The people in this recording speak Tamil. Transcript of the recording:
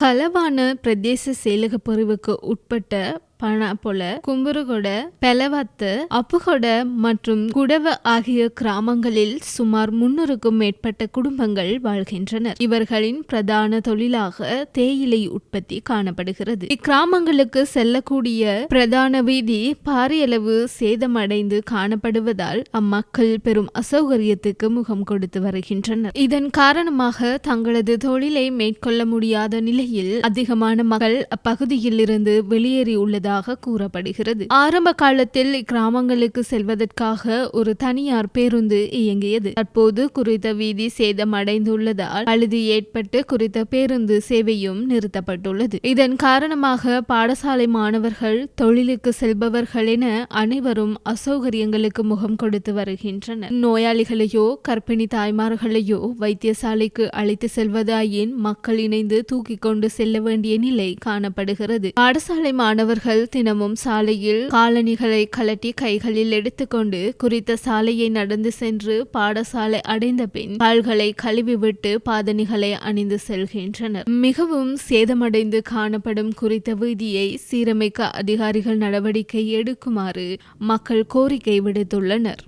களவான பிரதேச செயலக பிரிவுக்கு உட்பட்ட பணப்பொல கும்புருகொட பெலவத்து அப்புகொட மற்றும் குடவ ஆகிய கிராமங்களில் சுமார் முன்னூறுக்கும் மேற்பட்ட குடும்பங்கள் வாழ்கின்றனர். இவர்களின் பிரதான தொழிலாக தேயிலை உற்பத்தி காணப்படுகிறது. இக்கிராமங்களுக்கு செல்லக்கூடிய பிரதான வீதி பாரியளவு சேதமடைந்து காணப்படுவதால் அம்மக்கள் பெரும் அசௌகரியத்துக்கு முகம் கொடுத்து வருகின்றனர். இதன் காரணமாக தங்களது தொழிலை மேற்கொள்ள முடியாத நிலையில் அதிகமான மக்கள் அப்பகுதியில் இருந்து வெளியேறியுள்ளது உள்ளதாக கூறப்படுகிறது. ஆரம்ப காலத்தில் இக்கிராமங்களுக்கு செல்வதற்காக ஒரு தனியார் பேருந்து இயங்கியது. தற்போது குறித்த வீதி சேதம் அடைந்துள்ளதால் பழுது ஏற்பட்டு குறித்த பேருந்து சேவையும் நிறுத்தப்பட்டுள்ளது. இதன் காரணமாக பாடசாலை மாணவர்கள் தொழிலுக்கு செல்பவர்கள் என அனைவரும் அசௌகரியங்களுக்கு முகம் கொடுத்து வருகின்றனர். நோயாளிகளையோ கர்ப்பிணி தாய்மார்களையோ வைத்தியசாலைக்கு அழைத்து செல்வதாயின் மக்கள் இணைந்து தூக்கிக் கொண்டு செல்ல வேண்டிய நிலை காணப்படுகிறது. பாடசாலை மாணவர்கள் மக்கள் தினமும் சாலையில் காலணிகளை கலட்டி கைகளில் எடுத்துக்கொண்டு குறித்த சாலையை நடந்து சென்று பாடசாலை அடைந்த பின் கால்களை கழுவிவிட்டு பாதணிகளை அணிந்து செல்கின்றனர். மிகவும் சேதமடைந்து காணப்படும் குறித்த வீதியை சீரமைக்க அதிகாரிகள் நடவடிக்கை எடுக்குமாறு மக்கள் கோரிக்கை விடுத்துள்ளனர்.